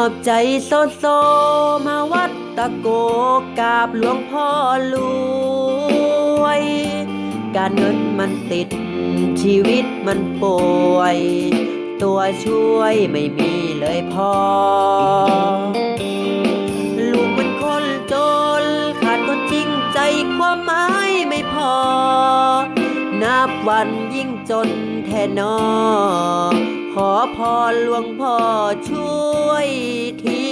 อบใจโซโซมาวัดตะโกกราบหลวงพ่อรวย การเงินมันติดชีวิตมันป่วย ตัวช่วยไม่มีเลยพอ บวันยิ่งจนแทนอ ขอพรหลวงพ่อช่วยที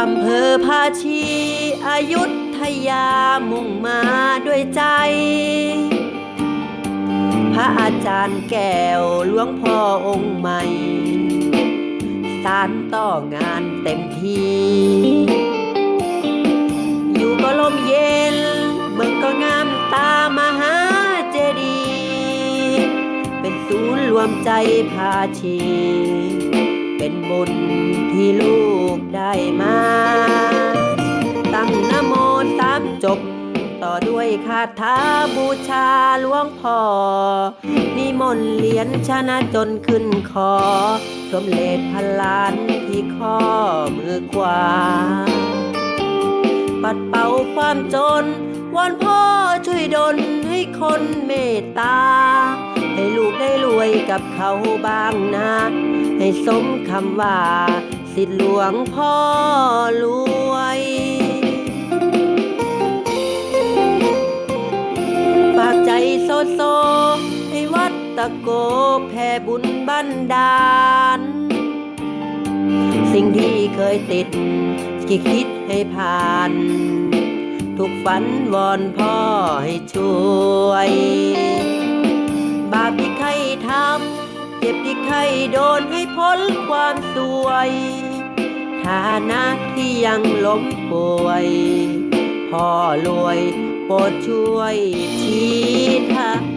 อำเภอภาชีอายุทยามุ่งมาด้วยใจ พระอาจารย์แก้วหลวงพ่อองค์ใหม่ สารต่องานเต็มที่ วมใจพาชี เป็นบุญที่ลูกได้มา ตั้งนโมสามจบ ต่อด้วยคาถาบูชาหลวงพ่อนิมนต์เหรียญชนะจนขึ้นคอ สมเลดพันล้านที่ข้อมือขวา ปัดเป่าความจนวอนพ่อช่วยดลให้คนเมตตา ได้รวยกับเขาบ้างนะ ให้สมคำว่า สิทธิหลวงพ่อรวยฝากใจโซโซ ให้วัดตะโกแผ่บุญบันดาล สิ่งที่เคยติดคิดคิดให้ผ่าน ทุกฝันวอนพ่อให้ช่วยาปที่ใครทำเจ็บที่ใครโดนให้พ้นความสวยฐานะที่ยังล้มป่วย พ่อรวยโปรดช่วยชี้ทาง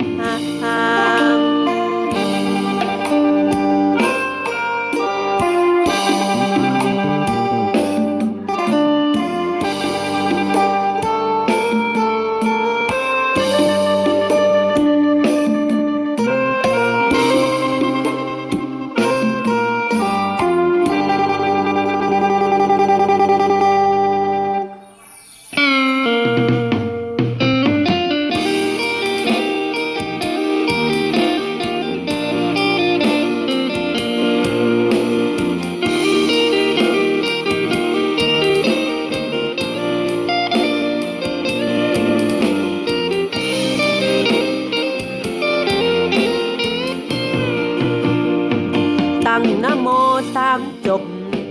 ามจบ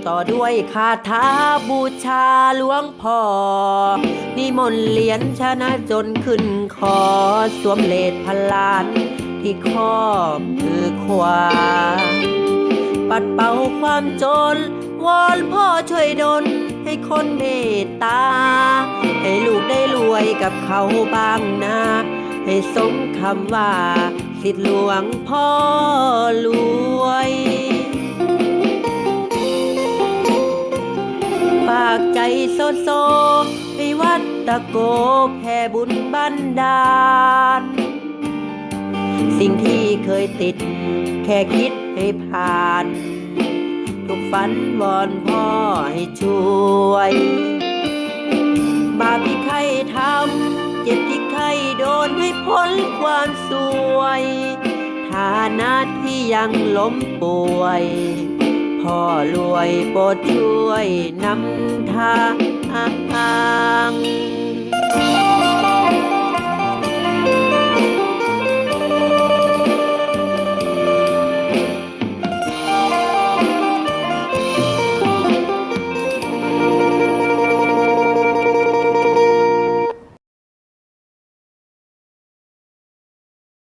ต่อด้วยคาถาบูชาหลวงพ่อ นิมนต์เหรียญชนะจนขึ้นคอ สวมเลดพลานที่ข้อมือขวา ปัดเป่าความจน วอนพ่อช่วยดลให้คนเมตตา ให้ลูกได้รวยกับเขาบ้างนะให้สมคำว่า สิทธิหลวงพ่อรวยากใจโซโซให้วัดตะโกแผ่บุญบันดาล สิ่งที่เคยติด แค่คิดให้ผ่าน ทุกฝันวอนพ่อให้ช่วย บาปที่ใครทำ เจ็บที่ใครโดนให้พ้นความสวย ฐานะที่ยังล้มป่วย พ่อรวยโปรดช่วยนำทาง